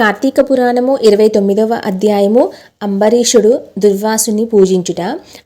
కార్తీక పురాణము ఇరవై తొమ్మిదవ అధ్యాయము అంబరీషుడు దుర్వాసుని పూజించుట.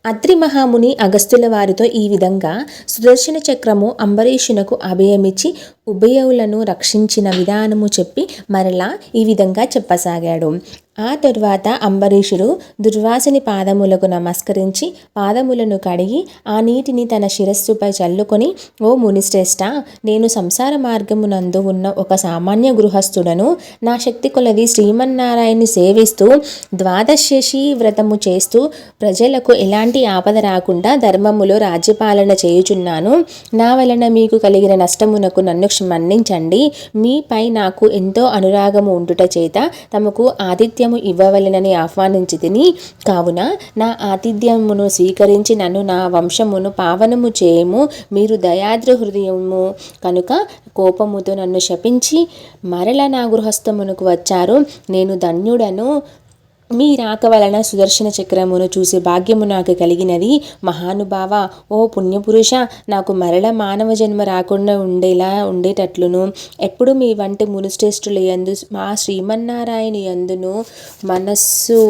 అత్రి మహాముని అగస్తుల వారితో ఈ విధంగా సుదర్శన చక్రము అంబరీషునకు అభయమిచ్చి ఉభయవులను రక్షించిన విధానము చెప్పి మరలా ఈ విధంగా చెప్పసాగాడు. ఆ తరువాత అంబరీషుడు దుర్వాసుని పాదములకు నమస్కరించి పాదములను కడిగి ఆ నీటిని తన శిరస్సుపై చల్లుకొని ఓ మునిశ్రేష్ట నేను సంసార మార్గమునందు ఉన్న ఒక సామాన్య గృహస్థుడను నా శక్తి కొలది శ్రీమన్నారాయణ్ని సేవిస్తూ ద్వాదశేషి వ్రతము చేస్తూ ప్రజలకు ఎలాంటి ఆపద రాకుండా ధర్మములో రాజ్యపాలన చేయుచున్నాను. నా వలన మీకు కలిగిన నష్టమునకు నన్ను మన్నించండి మీపై నాకు ఎంతో అనురాగము ఉండుట చేత తమకు ఆదిత్య ఆతిథ్యము ఇవ్వవలెనని ఆహ్వానించి తిని కావున నా ఆతిథ్యమును స్వీకరించి నన్ను నా వంశమును పావనము చేయము. మీరు దయాద్ర హృదయము కనుక కోపముతో నన్ను శపించి మరల నా గృహస్థమునకు వచ్చారు. నేను ధన్యుడను మీ రాక వలన సుదర్శన చక్రమును చూసే భాగ్యము నాకు కలిగినది మహానుభావ. ఓ పుణ్యపురుష నాకు మరల మానవ జన్మ రాకుండా ఉండేలా ఉండేటట్లును. ఎప్పుడు మీ వంటి మునిశ్రేష్ఠుల యందు మా శ్రీమన్నారాయణ యందును మనస్సు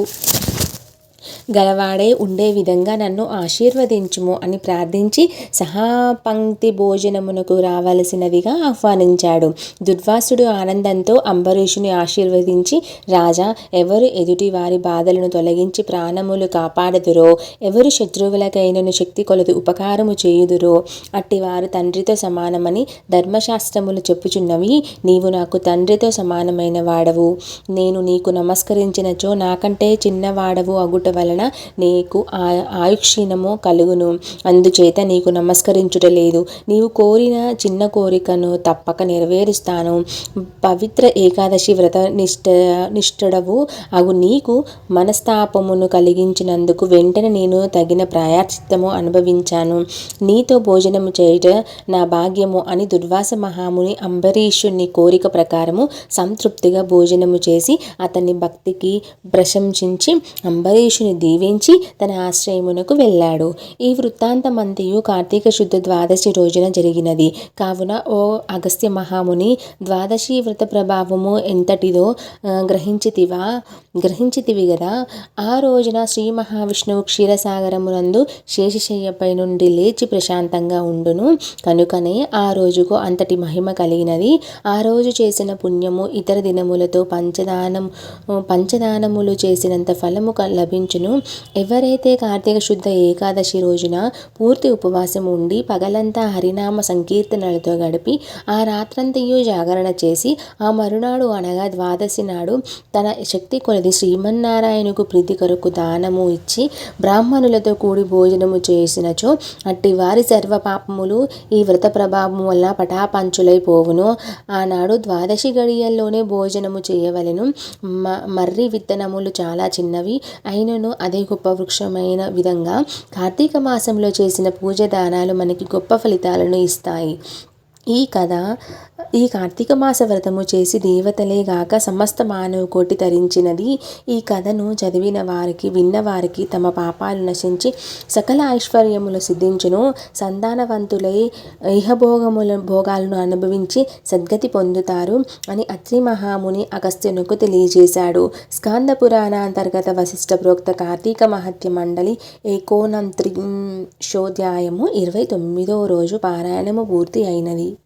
గలవాడే ఉండే విధంగా నన్ను ఆశీర్వదించుము అని ప్రార్థించి సహాపంక్తి భోజనమునకు రావలసినదిగా ఆహ్వానించాడు. దుర్వాసుడు ఆనందంతో అంబరీషుని ఆశీర్వదించి రాజా ఎవరు ఎదుటి వారి బాధలను తొలగించి ప్రాణములు కాపాడుదురో ఎవరు శత్రువులకైనను శక్తి కొలది ఉపకారము చేయుదురో అట్టివారు తండ్రితో సమానమని ధర్మశాస్త్రములు చెప్పుచున్నవి నీవు నాకు తండ్రితో సమానమైన వాడవు. నేను నీకు నమస్కరించినచో నాకంటే చిన్నవాడవు అగుట వలన నీకు ఆ ఆయుక్షీణము కలుగును. అందుచేత నీకు నమస్కరించుట లేదు. నీవు కోరిన చిన్న కోరికను తప్పక నెరవేరుస్తాను. పవిత్ర ఏకాదశి వ్రత నిష్ట నిష్ఠుడవు అగు నీకు మనస్తాపమును కలిగించినందుకు వెంటనే నేను తగిన ప్రాయాచిత్తము అనుభవించాను. నీతో భోజనము చేయుట నా భాగ్యము అని దుర్వాస మహాముని అంబరీషుని కోరిక ప్రకారము సంతృప్తిగా భోజనము చేసి అతని భక్తికి ప్రశంసించి అంబరీషుని దీవించి తన ఆశ్రయమునకు వెళ్ళాడు. ఈ వృత్తాంతమంతయు కార్తీక శుద్ధ ద్వాదశి రోజున జరిగినది. కావున ఓ అగస్త్య మహాముని ద్వాదశి వ్రత ప్రభావము ఎంతటిదో గ్రహించితివా? గ్రహించితివి కదా ఆ రోజున శ్రీ మహావిష్ణువు క్షీరసాగరమునందు శేషశయ్యపై నుండి లేచి ప్రశాంతంగా ఉండును. కనుకనే ఆ రోజుకు అంతటి మహిమ కలిగినది. ఆ రోజు చేసిన పుణ్యము ఇతర దినములతో పంచదానం పంచదానములు చేసినంత ఫలము లభించును. ఎవరైతే కార్తీక శుద్ధ ఏకాదశి రోజున పూర్తి ఉపవాసం ఉండి పగలంతా హరినామ సంకీర్తనలతో గడిపి ఆ రాత్రంతయు జాగరణ చేసి ఆ మరునాడు అనగా ద్వాదశి నాడు తన శక్తి కొలది శ్రీమన్నారాయణకు ప్రీతి కొరకు దానము ఇచ్చి బ్రాహ్మణులతో కూడి భోజనము చేసినచో అట్టి వారి సర్వ పాపములు ఈ వ్రత ప్రభావం వల్ల పటాపంచులైపోవును ఆనాడు ద్వాదశి గడియల్లోనే భోజనము చేయవలెను. మర్రి విత్తనములు చాలా చిన్నవి. అయినను అదే గొప్ప వృక్షమైన విధంగా కార్తీక మాసంలో చేసిన పూజ దానాలు మనకి గొప్ప ఫలితాలను ఇస్తాయి. ఈ కథ ఈ కార్తీక మాస వ్రతము చేసి దేవతలే గాక సమస్త మానవ కోటి తరించినది. ఈ కథను చదివిన వారికి విన్నవారికి తమ పాపాలు నశించి సకల ఐశ్వర్యములు సిద్ధించును. సంతానవంతులై ఇహభోగముల భోగాలను అనుభవించి సద్గతి పొందుతారు అని అత్రి మహాముని అగస్త్యునకు తెలియజేశాడు. స్కాంద పురాణాంతర్గత వశిష్ఠ ప్రోక్త కార్తీక మహత్య మండలి ఏకోనంత్రింశోధ్యాయము ఇరవై తొమ్మిదో రోజు పారాయణము పూర్తి అయినది.